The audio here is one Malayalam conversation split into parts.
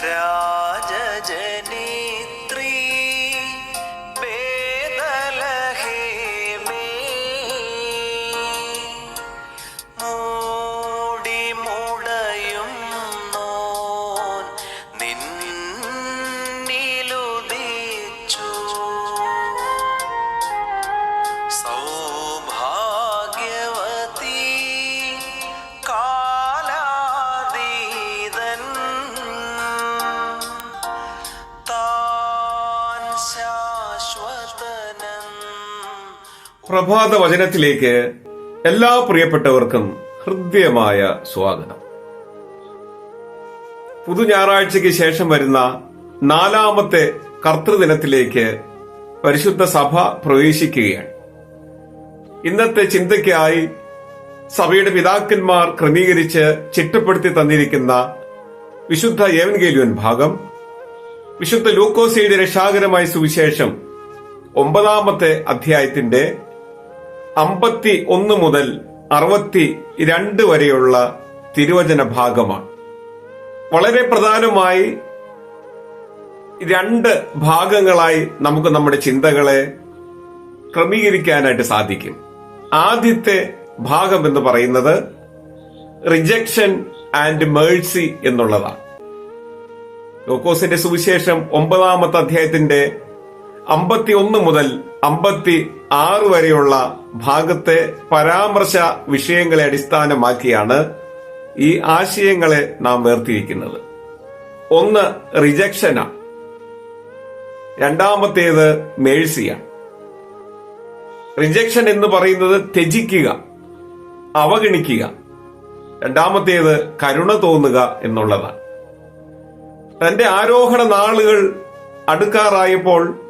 Yeah. പ്രഭാത വചനത്തിലേക്ക് എല്ലാ പ്രിയപ്പെട്ടവർക്കും ഹൃദ്യമായ സ്വാഗതം. പുതു ഞായറാഴ്ചയ്ക്ക് ശേഷം വരുന്ന നാലാമത്തെ കർത്തൃദിനത്തിലേക്ക് പരിശുദ്ധ സഭ പ്രവേശിക്കുകയാണ്. ഇന്നത്തെ ചിന്തയ്ക്കായി സഭയുടെ പിതാക്കന്മാർ ക്രമീകരിച്ച് ചിട്ടപ്പെടുത്തി തന്നിരിക്കുന്ന വിശുദ്ധ ഏവൻഗേലിയൻ ഭാഗം വിശുദ്ധ ലൂക്കോസിയുടെ രക്ഷാകരമായ സുവിശേഷം ഒമ്പതാമത്തെ അധ്യായത്തിന്റെ അമ്പത്തി ഒന്ന് മുതൽ അറുപത്തി രണ്ട് വരെയുള്ള തിരുവചന ഭാഗമാണ്. വളരെ പ്രധാനമായി രണ്ട് ഭാഗങ്ങളായി നമുക്ക് നമ്മുടെ ചിന്തകളെ ക്രമീകരിക്കാനായിട്ട് സാധിക്കും. ആദ്യത്തെ ഭാഗം എന്ന് പറയുന്നത് റിജക്ഷൻ ആൻഡ് മേഴ്സി എന്നുള്ളതാണ്. ലോക്കോസിന്റെ സുവിശേഷം ഒമ്പതാമത്തെ അധ്യായത്തിന്റെ അമ്പത്തി ഒന്ന് മുതൽ അമ്പത്തി ആറ് വരെയുള്ള ഭാഗത്തെ പരാമർശ വിഷയങ്ങളെ അടിസ്ഥാനമാക്കിയാണ് ഈ ആശയങ്ങളെ നാം വേർതിരിക്കുന്നത്. ഒന്ന് റിജക്ഷനാണ് രണ്ടാമത്തേത് മേഴ്സിയാണ് റിജക്ഷൻ എന്ന് പറയുന്നത് ത്യജിക്കുക അവഗണിക്കുക. രണ്ടാമത്തേത് കരുണ തോന്നുക എന്നുള്ളതാണ്. തന്റെ ആരോഹണ നാളുകൾ അടുക്കാറായപ്പോൾ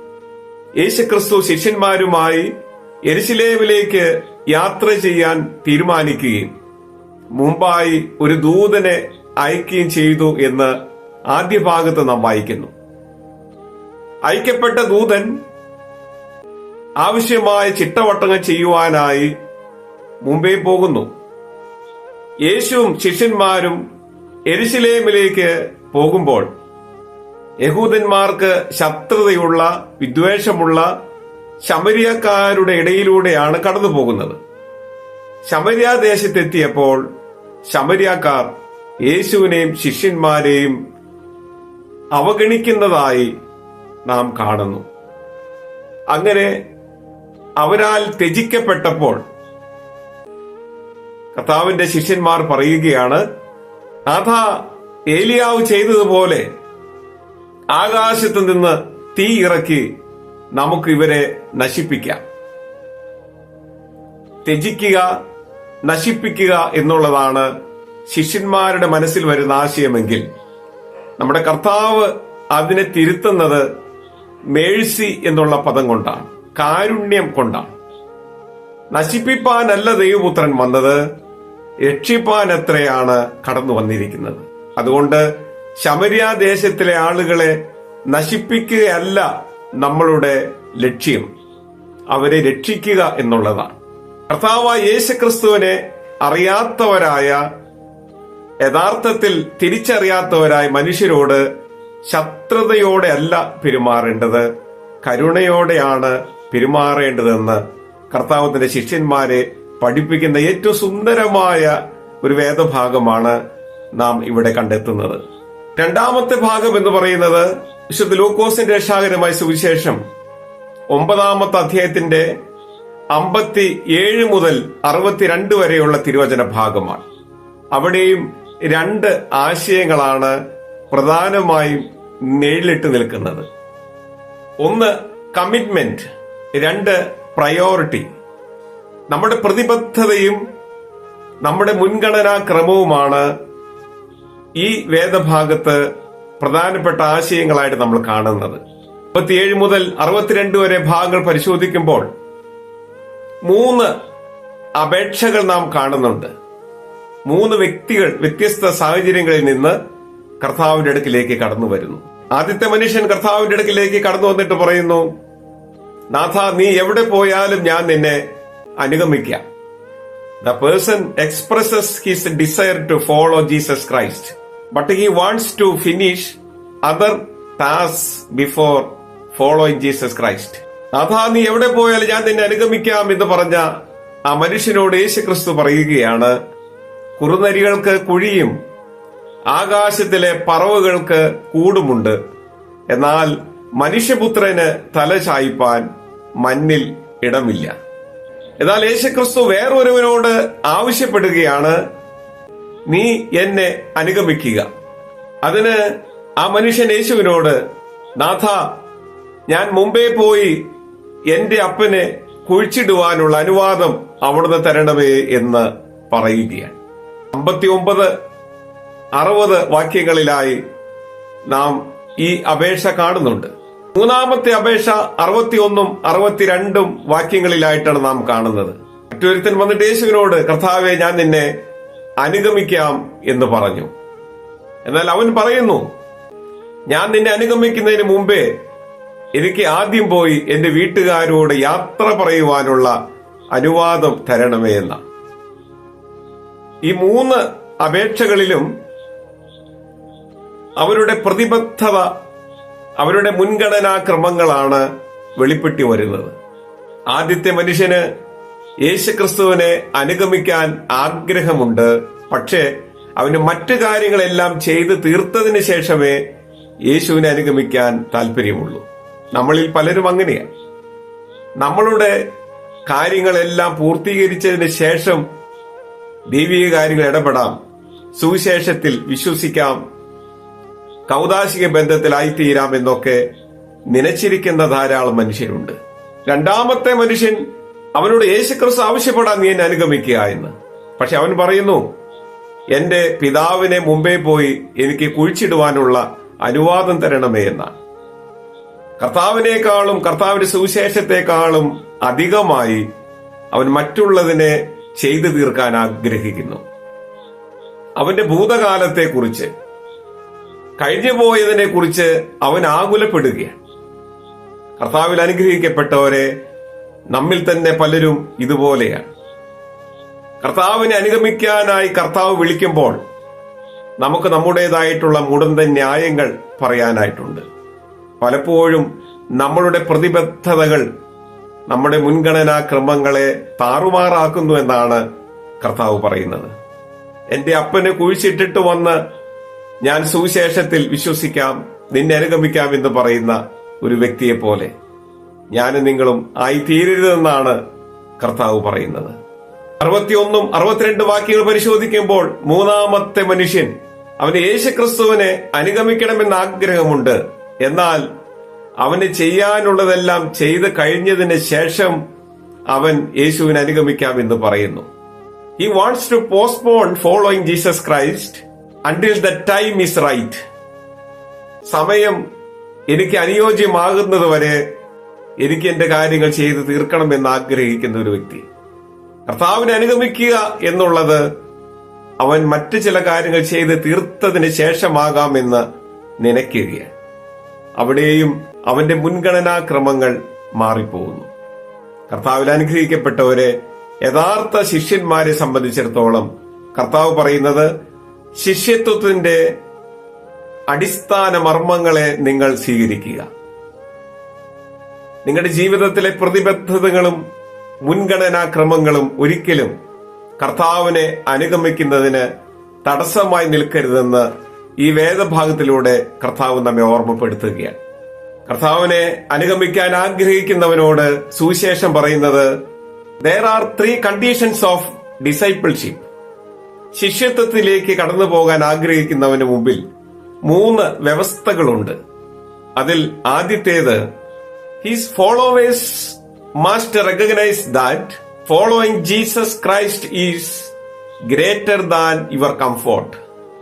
യേശുക്രിസ്തു ശിഷ്യന്മാരുമായി എരിശിലേവിലേക്ക് യാത്ര ചെയ്യാൻ തീരുമാനിക്കുകയും മുമ്പായി ഒരു ദൂതനെ അയക്കുകയും ചെയ്തു എന്ന് ആദ്യ ഭാഗത്ത് നാം വായിക്കുന്നു. അയക്കപ്പെട്ട ദൂതൻ ആവശ്യമായ ചിട്ടവട്ടങ്ങൾ ചെയ്യുവാനായി മുമ്പേ പോകുന്നു. യേശുവും ശിഷ്യന്മാരും എരിശിലേമിലേക്ക് പോകുമ്പോൾ യഹൂദന്മാർക്ക് ശത്രുതയുള്ള വിദ്വേഷമുള്ള ശമരിയക്കാരുടെ ഇടയിലൂടെയാണ് കടന്നു പോകുന്നത് ശമരിയ ദേശത്തെത്തിയപ്പോൾ ശമരിയക്കാർ യേശുവിനെയും ശിഷ്യന്മാരെയും അവഗണിക്കുന്നതായി നാം കാണുന്നു. അങ്ങനെ അവരാൽ ത്യജിക്കപ്പെട്ടപ്പോൾ കർത്താവിന്റെ ശിഷ്യന്മാർ പറയുകയാണ് നാഥ ഏലിയാവ് ചെയ്തതുപോലെ ആകാശത്ത് നിന്ന് തീ ഇറക്കി നമുക്ക് ഇവരെ നശിപ്പിക്കാം. ത്യജിക്കുക നശിപ്പിക്കുക എന്നുള്ളതാണ് ശിഷ്യന്മാരുടെ മനസ്സിൽ വരുന്ന ആശയമെങ്കിൽ. നമ്മുടെ കർത്താവ് അതിനെ തിരുത്തുന്നത് മേഴ്സി എന്നുള്ള പദം കൊണ്ടാണ് കാരുണ്യം കൊണ്ടാണ്. നശിപ്പിപ്പാനല്ല ദൈവപുത്രൻ വന്നത് രക്ഷിപ്പാൻ എത്രയാണ് കടന്നു വന്നിരിക്കുന്നത്. അതുകൊണ്ട് ശമരിയ ദേശത്തിലെ ആളുകളെ നശിപ്പിക്കുകയല്ല നമ്മളുടെ ലക്ഷ്യം. അവരെ രക്ഷിക്കുക എന്നുള്ളതാണ്. കർത്താവായ യേശുക്രിസ്തുവിനെ അറിയാത്തവരായ യഥാർത്ഥത്തിൽ തിരിച്ചറിയാത്തവരായ മനുഷ്യരോട് ശത്രുതയോടെ അല്ല പെരുമാറേണ്ടത്. കരുണയോടെയാണ് പെരുമാറേണ്ടതെന്ന് കർത്താവത്തിന്റെ ശിഷ്യന്മാരെ പഠിപ്പിക്കുന്ന ഏറ്റവും സുന്ദരമായ ഒരു വേദഭാഗമാണ് നാം ഇവിടെ കണ്ടെത്തുന്നത്. രണ്ടാമത്തെ ഭാഗം എന്ന് പറയുന്നത് വിശുദ്ധ ലൂക്കോസിന്റെ രക്ഷാകരമായ സുവിശേഷം. ഒമ്പതാമത്തെ അധ്യായത്തിന്റെ അമ്പത്തി ഏഴ് മുതൽ അറുപത്തിരണ്ട് വരെയുള്ള തിരുവചന ഭാഗമാണ്. അവിടെയും രണ്ട് ആശയങ്ങളാണ് പ്രധാനമായും നേരിട്ട് നിൽക്കുന്നത്. ഒന്ന് കമ്മിറ്റ്മെന്റ് രണ്ട് പ്രയോറിറ്റി നമ്മുടെ പ്രതിബദ്ധതയും നമ്മുടെ മുൻഗണനാ ക്രമവുമാണ് ഈ വേദഭാഗത്ത് പ്രധാനപ്പെട്ട ആശയങ്ങളായിട്ട് നമ്മൾ കാണുന്നത്. മുപ്പത്തിയേഴ് മുതൽ അറുപത്തിരണ്ട് വരെ ഭാഗങ്ങൾ പരിശോധിക്കുമ്പോൾ മൂന്ന് അപേക്ഷകൾ നാം കാണുന്നുണ്ട്. മൂന്ന് വ്യക്തികൾ വ്യത്യസ്ത സാഹചര്യങ്ങളിൽ നിന്ന് കർത്താവിന്റെ അടുക്കിലേക്ക് കടന്നു വരുന്നു. ആദ്യത്തെ മനുഷ്യൻ കർത്താവിന്റെ അടുക്കിലേക്ക് കടന്നു വന്നിട്ട് പറയുന്നു നാഥ നീ എവിടെ പോയാലും ഞാൻ നിന്നെ അനുഗമിക്കാം. The person expresses his desire to follow Jesus Christ but he wants to finish other tasks before following Jesus Christ അതാ നീ എവിടെ പോയാലും ഞാൻ നിന്നെ അനുഗമിക്കാം എന്ന് പറഞ്ഞ ആ മനുഷ്യനോട് യേശു ക്രിസ്തു പറയുകയാണ്. കുറുനരികൾക്ക് കുഴിയും ആകാശത്തിലെ പറവുകൾക്ക് കൂടുമുണ്ട്. എന്നാൽ മനുഷ്യപുത്രന് തല ചായ്പാൻ മണ്ണിൽ ഇടമില്ല. എന്നാൽ യേശുക്രിസ്തു വേറൊരുവനോട് ആവശ്യപ്പെടുകയാണ് നീ എന്നെ അനുഗമിക്കുക. അതിന് ആ മനുഷ്യൻ യേശുവിനോട് നാഥ ഞാൻ മുമ്പേ പോയി എന്റെ അപ്പനെ കുഴിച്ചിടുവാനുള്ള അനുവാദം അവിടുന്ന് തരണമേ എന്ന് പറയുകയാണ്. അമ്പത്തി ഒമ്പത് അറുപത് വാക്യങ്ങളിലായി നാം ഈ അപേക്ഷ കാണുന്നുണ്ട്. മൂന്നാമത്തെ അപേക്ഷ അറുപത്തിയൊന്നും അറുപത്തിരണ്ടും വാക്യങ്ങളിലായിട്ടാണ് നാം കാണുന്നത്. മറ്റൊരുത്തൻ വന്നിട്ട് യേശുവിനോട് കർത്താവെ ഞാൻ നിന്നെ അനുഗമിക്കാം എന്ന് പറഞ്ഞു. എന്നാൽ അവൻ പറയുന്നു ഞാൻ നിന്നെ അനുഗമിക്കുന്നതിന് മുമ്പേ എനിക്ക് ആദ്യം പോയി എന്റെ വീട്ടുകാരോട് യാത്ര പറയുവാനുള്ള അനുവാദം തരണമേ എന്ന. ഈ മൂന്ന് അപേക്ഷകളിലും അവരുടെ പ്രതിബദ്ധത അവരുടെ മുൻഗണനാ ക്രമങ്ങളാണ് വെളിപ്പെട്ടി വരുന്നത്. ആദ്യത്തെ മനുഷ്യന് യേശുക്രിസ്തുവിനെ അനുഗമിക്കാൻ ആഗ്രഹമുണ്ട്. പക്ഷേ അവന് മറ്റു കാര്യങ്ങളെല്ലാം ചെയ്ത് തീർത്തതിന് ശേഷമേ യേശുവിനെ അനുഗമിക്കാൻ താല്പര്യമുള്ളൂ നമ്മളിൽ പലരും അങ്ങനെയാണ്. നമ്മളുടെ കാര്യങ്ങളെല്ലാം പൂർത്തീകരിച്ചതിന് ശേഷം ദൈവിക കാര്യങ്ങൾ ഇടപെടാം. സുവിശേഷത്തിൽ വിശ്വസിക്കാം. കൗതാശിക ബന്ധത്തിലായിത്തീരാം എന്നൊക്കെ നനച്ചിരിക്കുന്ന ധാരാളം മനുഷ്യരുണ്ട്. രണ്ടാമത്തെ മനുഷ്യൻ അവനോട് യേശുക്രിസ്തു ആവശ്യപ്പെടാൻ നീ എന്നെ അനുഗമിക്കുക എന്ന്. പക്ഷെ അവൻ പറയുന്നു എന്റെ പിതാവിനെ മുമ്പേ പോയി എനിക്ക് കുഴിച്ചിടുവാനുള്ള അനുവാദം തരണമേ എന്നാണ് കർത്താവിനേക്കാളും കർത്താവിന്റെ സുവിശേഷത്തെക്കാളും അധികമായി അവൻ മറ്റുള്ളതിനെ ചെയ്തു തീർക്കാൻ ആഗ്രഹിക്കുന്നു. അവന്റെ ഭൂതകാലത്തെക്കുറിച്ച് കഴിഞ്ഞു പോയതിനെ കുറിച്ച് അവൻ ആകുലപ്പെടുകയാണ്. കർത്താവിൽ അനുഗ്രഹിക്കപ്പെട്ടവരെ നമ്മിൽ തന്നെ പലരും ഇതുപോലെയാണ്. കർത്താവിനെ അനുഗമിക്കാനായി കർത്താവ് വിളിക്കുമ്പോൾ നമുക്ക് നമ്മുടേതായിട്ടുള്ള മുടന്ത ന്യായങ്ങൾ പറയാനായിട്ടുണ്ട്. പലപ്പോഴും നമ്മളുടെ പ്രതിബദ്ധതകൾ നമ്മുടെ മുൻഗണനാ ക്രമങ്ങളെ താറുമാറാക്കുന്നു എന്നാണ് കർത്താവ് പറയുന്നത്. എന്റെ അപ്പനെ കുഴിച്ചിട്ടിട്ട് വന്ന് ഞാൻ സുവിശേഷത്തിൽ വിശ്വസിക്കാം നിന്നെ അനുഗമിക്കാം എന്ന് പറയുന്ന ഒരു വ്യക്തിയെ പോലെ. ഞാനും നിങ്ങളും ആയി തീരരുതെന്നാണ് കർത്താവ് പറയുന്നത്. അറുപത്തിയൊന്നും അറുപത്തിരണ്ട് വാക്യങ്ങൾ പരിശോധിക്കുമ്പോൾ മൂന്നാമത്തെ മനുഷ്യൻ അവന് യേശുക്രിസ്തുവിനെ അനുഗമിക്കണമെന്ന് ആഗ്രഹമുണ്ട്. എന്നാൽ അവന് ചെയ്യാനുള്ളതെല്ലാം ചെയ്ത് കഴിഞ്ഞതിന് ശേഷം അവൻ യേശുവിനെ അനുഗമിക്കാം എന്ന് പറയുന്നു. He wants to postpone following Jesus Christ until the time is right സമയം എനിക്ക് അനുയോജ്യമാകുന്നത് വരെ എനിക്ക് എന്റെ കാര്യങ്ങൾ ചെയ്ത് തീർക്കണമെന്ന് ആഗ്രഹിക്കുന്ന ഒരു വ്യക്തി. കർത്താവിനെ അനുഗമിക്കുക എന്നുള്ളത് അവൻ മറ്റു ചില കാര്യങ്ങൾ ചെയ്ത് തീർത്തതിന് ശേഷമാകാമെന്ന് നനയ്ക്കുകയാണ് അവിടെയും അവന്റെ മുൻഗണനാ ക്രമങ്ങൾ മാറിപ്പോകുന്നു. കർത്താവിൽ അനുഗ്രഹിക്കപ്പെട്ടവരെ യഥാർത്ഥ ശിഷ്യന്മാരെ സംബന്ധിച്ചിടത്തോളം കർത്താവ് പറയുന്നത് ശിഷ്യത്വത്തിന്റെ അടിസ്ഥാന മർമ്മങ്ങളെ നിങ്ങൾ സ്വീകരിക്കുക. നിങ്ങളുടെ ജീവിതത്തിലെ പ്രതിബദ്ധതകളും മുൻഗണനാക്രമങ്ങളും ഒരിക്കലും കർത്താവിനെ അനുഗമിക്കുന്നതിന് തടസ്സമായി നിൽക്കരുതെന്ന് ഈ വേദഭാഗത്തിലൂടെ കർത്താവ് നമ്മെ ഓർമ്മപ്പെടുത്തുകയാണ്. കർത്താവിനെ അനുഗമിക്കാൻ ആഗ്രഹിക്കുന്നവനോട് സുവിശേഷം പറയുന്നത് there are three conditions of discipleship ശിഷ്യത്വത്തിലേക്ക് കടന്നു പോകാൻ ആഗ്രഹിക്കുന്നവന് മുമ്പിൽ മൂന്ന് വ്യവസ്ഥകളുണ്ട്. അതിൽ ആദ്യത്തേത് his followers must recognize that following Jesus Christ is greater than your comfort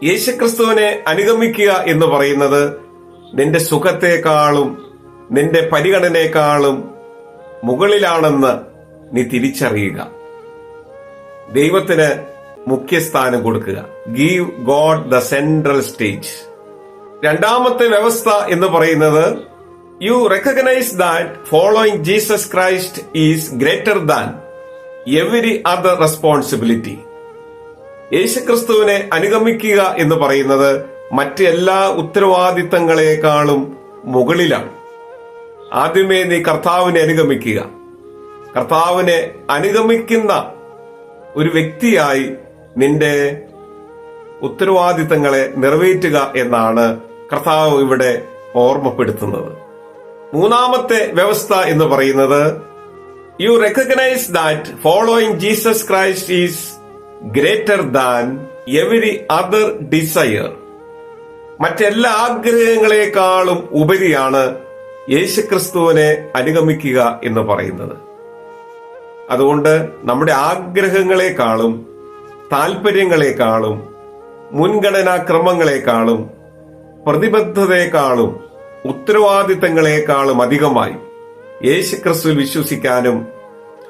യേശുക്രിസ്തുവിനെ അനുഗമിക്കുക എന്ന് പറയുന്നത് നിന്റെ സുഖത്തെക്കാളും നിന്റെ പരിഗണനയെക്കാളും മുകളിലാണെന്ന് നീ തിരിച്ചറിയുക. ദൈവത്തിന് മുഖ്യസ്ഥാനം കൊടുക്കുക. Give God the central stage രണ്ടാമത്തെ വ്യവസ്ഥ എന്ന് പറയുന്നത് you recognize that following Jesus Christ is greater than every other responsibility യേശുക്രിസ്തുവിനെ അനുഗമിക്കുക എന്ന് പറയുന്നത് മറ്റെല്ലാ ഉത്തരവാദിത്തങ്ങളെക്കാളും മുകളിലാണ്. ആദ്യമേ നീ കർത്താവിനെ അനുഗമിക്കുക. കർത്താവിനെ അനുഗമിക്കുന്ന ഒരു വ്യക്തിയായി നിന്റെ ഉത്തരവാദിത്തങ്ങളെ നിറവേറ്റുക എന്നാണ് കർത്താവ് ഇവിടെ ഓർമ്മപ്പെടുത്തുന്നത്. മൂന്നാമത്തെ വ്യവസ്ഥ എന്ന് പറയുന്നത് you recognize that following Jesus Christ is greater than every other desire മറ്റെല്ലാ ആഗ്രഹങ്ങളെക്കാളും ഉപരിയാണ് യേശുക്രിസ്തുവിനെ അനുഗമിക്കുക എന്ന് പറയുന്നത്. അതുകൊണ്ട് നമ്മുടെ ആഗ്രഹങ്ങളെക്കാളും താല്പര്യങ്ങളെക്കാളും മുൻഗണനാക്രമങ്ങളെക്കാളും പ്രതിബദ്ധതയെക്കാളും ഉത്തരവാദിത്തങ്ങളെക്കാളും അധികമായി യേശുക്രിസ്തുവിൽ വിശ്വസിക്കാനും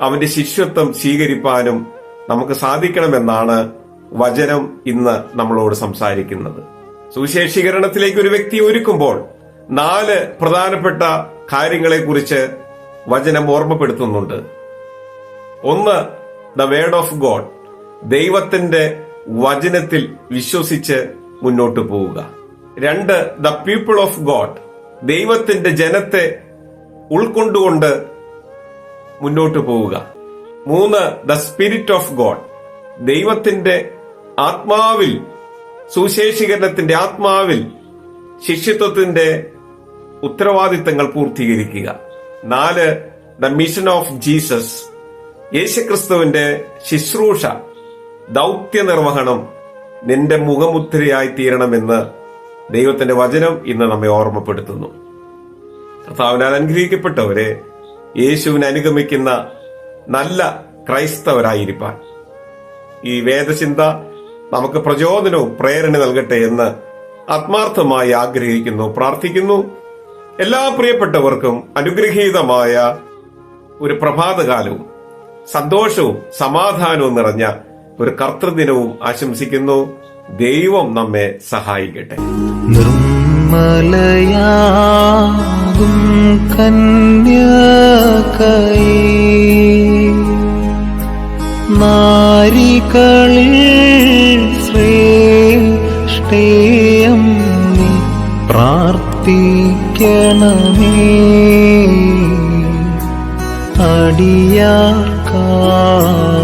അവന്റെ ശിഷ്യത്വം സ്വീകരിപ്പാനും നമുക്ക് സാധിക്കണമെന്നാണ് വചനം ഇന്ന് നമ്മളോട് സംസാരിക്കുന്നത്. സുവിശേഷീകരണത്തിലേക്ക് ഒരു വ്യക്തി ഒരുക്കുമ്പോൾ നാല് പ്രധാനപ്പെട്ട കാര്യങ്ങളെക്കുറിച്ച് വചനം ഓർമ്മപ്പെടുത്തുന്നുണ്ട്. ഒന്ന് ദ വേർഡ് ഓഫ് ഗോഡ്. ദൈവത്തിന്റെ വചനത്തിൽ വിശ്വസിച്ച് മുന്നോട്ട് പോവുക. രണ്ട് ദ പീപ്പിൾ ഓഫ് ഗോഡ് ദൈവത്തിന്റെ ജനത്തെ ഉൾക്കൊണ്ടുകൊണ്ട് മുന്നോട്ട് പോവുക. മൂന്ന് ദ സ്പിരിറ്റ് ഓഫ് ഗോഡ് ദൈവത്തിന്റെ ആത്മാവിൽ സുശേഷീകരണത്തിന്റെ ആത്മാവിൽ ശിഷ്യത്വത്തിന്റെ ഉത്തരവാദിത്തങ്ങൾ പൂർത്തീകരിക്കുക. നാല് ദ മിഷൻ ഓഫ് ജീസസ് യേശുക്രിസ്തുവിന്റെ ശുശ്രൂഷ ദൗത്യ നിർവഹണം നിന്റെ മുഖമുദ്രയായി തീരണമെന്ന് ദൈവത്തിന്റെ വചനം ഇന്ന് നമ്മെ ഓർമ്മപ്പെടുത്തുന്നു. കർത്താവിനാൽ അനുഗ്രഹിക്കപ്പെട്ടവരെ യേശുവിനെ അനുഗമിക്കുന്ന നല്ല ക്രൈസ്തവരായിരിക്കാൻ ഈ വേദചിന്ത നമുക്ക് പ്രചോദനവും പ്രേരണ നൽകട്ടെ എന്ന് ആത്മാർത്ഥമായി ആഗ്രഹിക്കുന്നു പ്രാർത്ഥിക്കുന്നു. എല്ലാ പ്രിയപ്പെട്ടവർക്കും അനുഗ്രഹീതമായ ഒരു പ്രഭാതകാലവും സന്തോഷവും സമാധാനവും നിറഞ്ഞ ഒരു കർത്തൃദിനവും ആശംസിക്കുന്നു. ദൈവം നമ്മെ സഹായിക്കട്ടെ. നിർമ്മലയാകും കന്യകൈ. നാരികളിൽ ശ്രേഷ്ഠേയം നീ പ്രാർത്ഥിക്കണമേ. അടിയാർക്കായി